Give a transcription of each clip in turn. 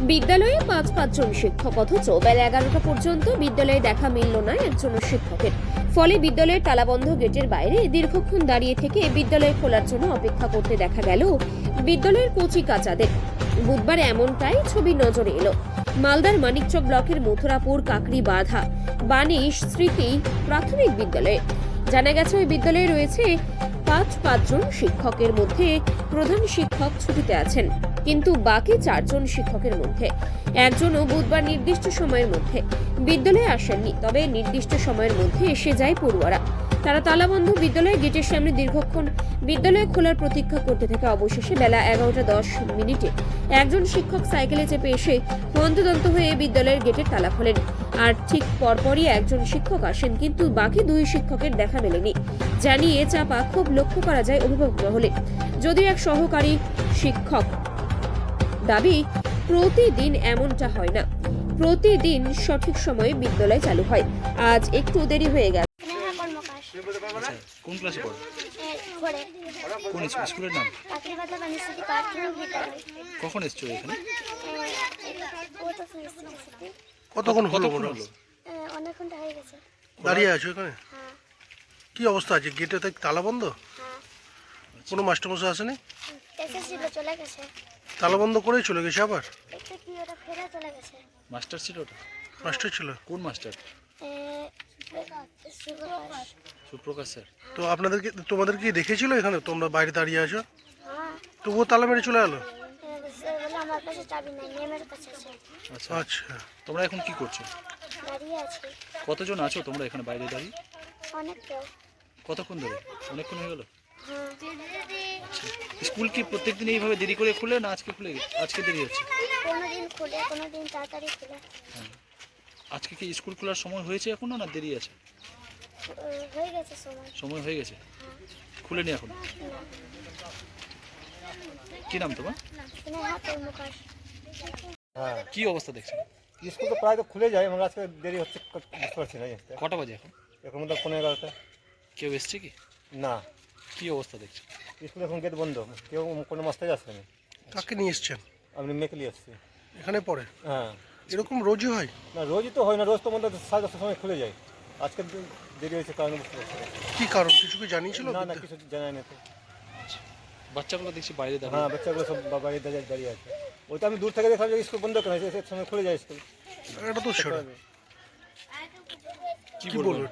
বিদ্যালয়ে পাঁচ পাঁচজন শিক্ষক অথচ বেলা এগারোটা পর্যন্ত বিদ্যালয়ে দেখা মিলল না একজন শিক্ষকের। ফলে বিদ্যালয়ের তালাবন্ধ গেটের বাইরে দীর্ঘক্ষণ দাঁড়িয়ে থেকে বিদ্যালয় খোলার জন্য অপেক্ষা করতে দেখা গেল বিদ্যালয়ের কচি কাচাদের। বুধবার এমনটাই ছবি নজরে এলো। মালদার মানিকচক ব্লকের মথুরাপুর কাকরি বাধা বানিশ স্মৃতি প্রাথমিক বিদ্যালয়ে। জানা গেছে, ওই বিদ্যালয়ে রয়েছে পাঁচ পাঁচজন শিক্ষকের মধ্যে প্রধান শিক্ষক ছুটিতে আছেন। কিন্তু বাকি চারজন শিক্ষকের মধ্যে। একজনও বুধবার নির্দিষ্ট সময়ের মধ্যে বিদ্যালয়ে আসেননি, তবে নির্দিষ্ট সময়ের মধ্যে এসে যায় পড়ুয়ারা। তারা তালাবন্ধ বিদ্যালয়ের গেটের সামনে দীর্ঘক্ষণ বিদ্যালয় খোলার প্রতীক্ষা করতে থেকে। অবশেষে বেলা এগারোটা দশ মিনিটে একজন শিক্ষক সাইকেলে চেপে এসে হন্তদন্ত হয়ে বিদ্যালয়ের গেটের তালা খোলেন আর ঠিক পরপরই একজন শিক্ষক আসেন, কিন্তু বাকি দুই শিক্ষকের দেখা মেলেনি। জানিয়ে চাপা খুব লক্ষ্য করা যায় অভিভাবক মহলে যদিও এক সহকারী শিক্ষক দাবি প্রতিদিন এমনটা হয় না। প্রতিদিন সঠিক সময়ে বিদ্যালয় চালু হয়। আজ একটু দেরি হয়ে কোন ক্লাসে পড়ো? কোন স্কুলের নাম? কখন এসছো এখানে? শুনেছি কতক্ষণ হলো? কতক্ষণ মনে হলো? অনেক হয়ে গেছে দাঁড়িয়ে আছো এখানে? কি অবস্থা আছে? গেটে তালা বন্ধ? হ্যাঁ। কোনো মাস্টারমশাই আসেনি? চলে গেছে। তালা বন্ধ করেই চলে গেছে আবার? মাস্টার ছিল ওটা? মাস্টার ছিল? কোন মাস্টার? সুপ্রকাশ। স্যার। তো আপনাদেরকে তোমাদের কি দেখেছিল এখানে? তোমরা বাইরে দাঁড়িয়ে আছো? হ্যাঁ। তবুও তালা মেরে চলে গেলো এ, সে বলে আমার কাছে চাবি নেই মেমের কাছে আছে। আচ্ছা। আচ্ছা। তোমরা এখন কি করছ? কতজন আছো তোমরা এখানে বাইরে দাঁড়িয়ে? কতক্ষণ ধরে? অনেকক্ষণ হয়ে গেল? স্কুল কি প্রত্যেকদিন এইভাবে দেরি করে খুলে না আজকে খুলে? আজকে দেরি হচ্ছে। কোনো দিন খুলে কোনো দিন তাড়াতাড়ি খুলে। আজকে কি স্কুল খোলার সময় হয়েছে এখনও না দেরি আছে? হয়ে গেছে সময়। সময় হয়ে গেছে? খুলেনি এখন? কি নাম তোমার? হ্যাঁ। কি অবস্থা দেখছেন? স্কুল তো প্রায় তো খুলে যায় এবং আজকে দেরি হচ্ছে বুঝতে পারছি না কটা বাজে এখন? এখন মধ্যে পনেরো এগারোটা। কেউ এসছে কি? না। কি অবস্থা দেখছেন? স্কুল এখন গেট বন্ধ। কেউ কোনো মাস্টার আসেনি। কাকে নিয়ে এসছেন? আমি মেকলি আসছি এখানে পড়ে? হ্যাঁ। এরকম রোজই হয়? না রোজই তো হয় না রোজ তো মধ্যে সাড়ে দশটার সময় খুলে যায়। আজকে দেরি হয়েছে কারণ বুঝতে পারছি কি কারণ? কিছু কি জানিয়েছিল না না কিছু জানাই না তো। বাচ্চাগুলো দেখছি বাইরে দাঁড়িয়ে হ্যাঁ বাচ্চাগুলো সব বা- বাড়িতে দাঁড়িয়ে দাঁড়িয়ে আছে। ওইটা আমি দূর থেকে দেখলাম যে স্কুল বন্ধ কেন সে সময় খুলে যায় স্কুল। এটা তো সেটা। কি বলবেন?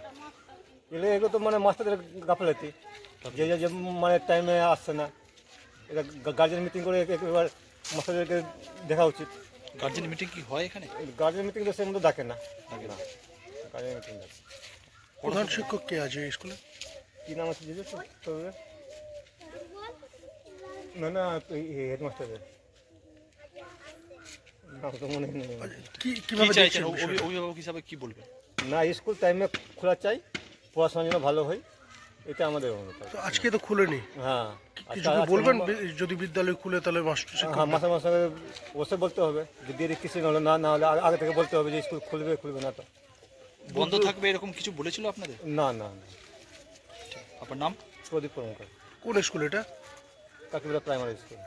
এগুলো তো মানে মাস্টারদের গাফলাতি। যে যে- মানে টাইমে আসছে না এটা গার্জেন মিটিং করে একে- একেবার মাস্টারদেরকে দেখা উচিত। গার্জেন মিটিং কি হয় এখানে? গার্জেন মিটিং তো সে মধ্যে ডাকে না। না। গার্জেন মিটিং ডাকে। প্রধান শিক্ষক কে আছে স্কুলে? কী নাম আছে জিজ্ঞেস তবে না না হেডমাস্টারের মনে আচ্ছা? অভিভাবক হিসাবে কি বলবেন? না স্কুল টাইমে খোলা চাই পড়াশোনা যেন ভালো হয়। এটা আমাদের অনুরোধ তো আজকে তো খুলেনি। হ্যাঁ কিছু কি বলবেন যদি বিদ্যালয় খুলে তাহলে মাস্টার শিক্ষক হ্যাঁ মাসে মাসে বসে বলতে হবে। যে দেরি কিছু না হলে না না হলে আগে থেকে বলতে হবে যে স্কুল খুলবে খুলবে না তো। বন্ধ থাকবে এরকম কিছু বলেছিল আপনাদের? না না না। আপনার নাম? প্রদীপ কর্মকার কোন স্কুল এটা? কাকিবিরা প্রাইমারি স্কুল